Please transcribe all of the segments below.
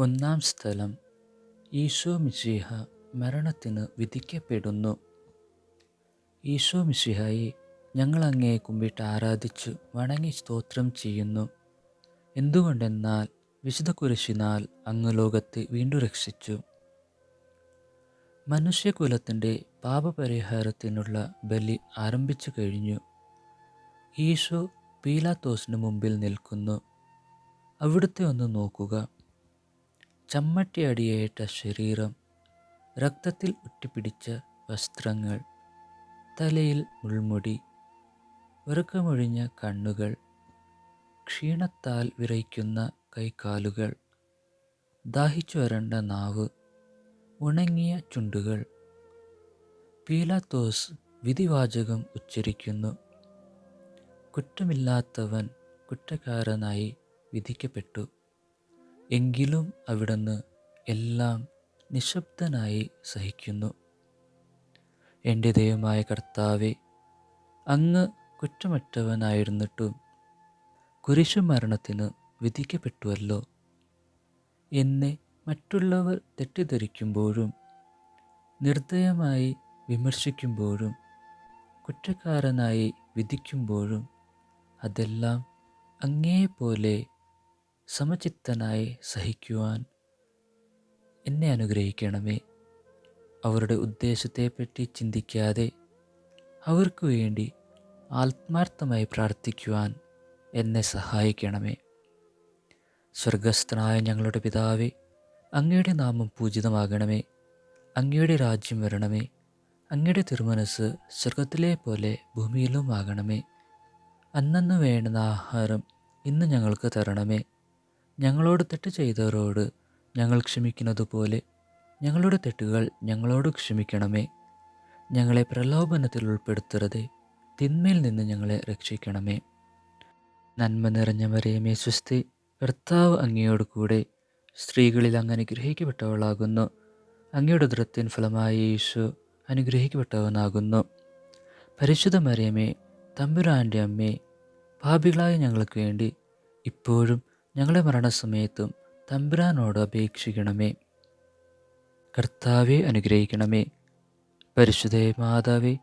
ഒന്നാം സ്ഥലം. ഈശോ മിശിഹ മരണത്തിന് വിധിക്കപ്പെടുന്നു. ഈശോ മിശിഹായി ഞങ്ങൾ അങ്ങേ കുമ്പിട്ട് ആരാധിച്ചു വണങ്ങി സ്തോത്രം ചെയ്യുന്നു. എന്തുകൊണ്ടെന്നാൽ വിശുദ്ധ കുരിശിനാൽ അങ്ങ് ലോകത്തെ വീണ്ടും രക്ഷിച്ചു. മനുഷ്യകുലത്തിന്റെ പാപപരിഹാരത്തിനുള്ള ബലി ആരംഭിച്ചു കഴിഞ്ഞു. ഈശോ പീലാത്തോസിന് മുമ്പിൽ നിൽക്കുന്നു. അവിടുത്തെ ഒന്ന് നോക്കുക. ചമ്മട്ടിയടിയേറ്റ ശരീരം രക്തത്തിൽ ഒട്ടിപ്പിടിച്ച വസ്ത്രങ്ങൾ തലയിൽ മുൾമുടി വെറുക്കമൊഴിഞ്ഞ കണ്ണുകൾ ക്ഷീണത്താൽ വിറയ്ക്കുന്ന കൈകാലുകൾ ദാഹിച്ചു വരണ്ട നാവ് ഉണങ്ങിയ ചുണ്ടുകൾ. പീലാത്തോസ് വിധിവാചകം ഉച്ചരിക്കുന്നു. കുറ്റമില്ലാത്തവൻ കുറ്റക്കാരനായി വിധിക്കപ്പെട്ടു. എങ്കിലും അവിടുന്ന് എല്ലാം നിശബ്ദനായി സഹിക്കുന്നു. എന്റെ ദൈവമായ കർത്താവെ അങ്ങ് കുറ്റമറ്റവനായിരുന്നിട്ടും കുരിശുമരണത്തിന് വിധിക്കപ്പെട്ടുവല്ലോ. എന്നെ മറ്റുള്ളവർ തെറ്റിദ്ധരിക്കുമ്പോഴും നിർദ്ദയമായി വിമർശിക്കുമ്പോഴും കുറ്റക്കാരനായി വിധിക്കുമ്പോഴും അതെല്ലാം അങ്ങേപോലെ സമചിത്തനായി സഹിക്കുവാൻ എന്നെ അനുഗ്രഹിക്കണമേ. അവരുടെ ഉദ്ദേശത്തെപ്പറ്റി ചിന്തിക്കാതെ അവർക്ക് വേണ്ടി ആത്മാർത്ഥമായി പ്രാർത്ഥിക്കുവാൻ എന്നെ സഹായിക്കണമേ. സ്വർഗസ്ഥനായ ഞങ്ങളുടെ പിതാവെ അങ്ങയുടെ നാമം പൂജിതമാകണമേ. അങ്ങയുടെ രാജ്യം വരണമേ. അങ്ങയുടെ തിരുമനസ് സ്വർഗത്തിലെ പോലെ ഭൂമിയിലും ആകണമേ അന്നു വേണ്ടുന്ന ആഹാരം ഇന്ന് ഞങ്ങൾക്ക് തരണമേ. ഞങ്ങളോട് തെറ്റ് ചെയ്തവരോട് ഞങ്ങൾ ക്ഷമിക്കുന്നതുപോലെ ഞങ്ങളുടെ തെറ്റുകൾ ഞങ്ങളോട് ക്ഷമിക്കണമേ. ഞങ്ങളെ പ്രലോഭനത്തിൽ ഉൾപ്പെടുത്തരുതേ. തിന്മയിൽ നിന്ന് ഞങ്ങളെ രക്ഷിക്കണമേ. നന്മ നിറഞ്ഞ മറിയമേ സ്വസ്തി കർത്താവ് അങ്ങയോട് കൂടെ സ്ത്രീകളിൽ അങ്ങനെ ഗ്രഹിക്കപ്പെട്ടവളാകുന്നു അങ്ങയുടെ ദൃത്തിൻ ഫലമായ യേശു അനുഗ്രഹിക്കപ്പെട്ടവനാകുന്നു. പരിശുദ്ധ മറിയമേ തമ്പുരാന്റെ അമ്മേ പാപികളായ ഞങ്ങൾക്ക് വേണ്ടി ഇപ്പോഴും ഞങ്ങളുടെ മരണസമയത്തും തമ്പുരാനോട് അപേക്ഷിക്കണമേ. കർത്താവെ അനുഗ്രഹിക്കണമേ. പരിശുദ്ധ മാതാവേ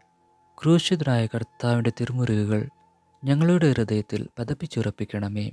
ക്രൂശിതനായ കർത്താവിന്റെ തിരുമുറിവുകൾ ഞങ്ങളുടെ ഹൃദയത്തിൽ പതപ്പിച്ചുറപ്പിക്കണമേ.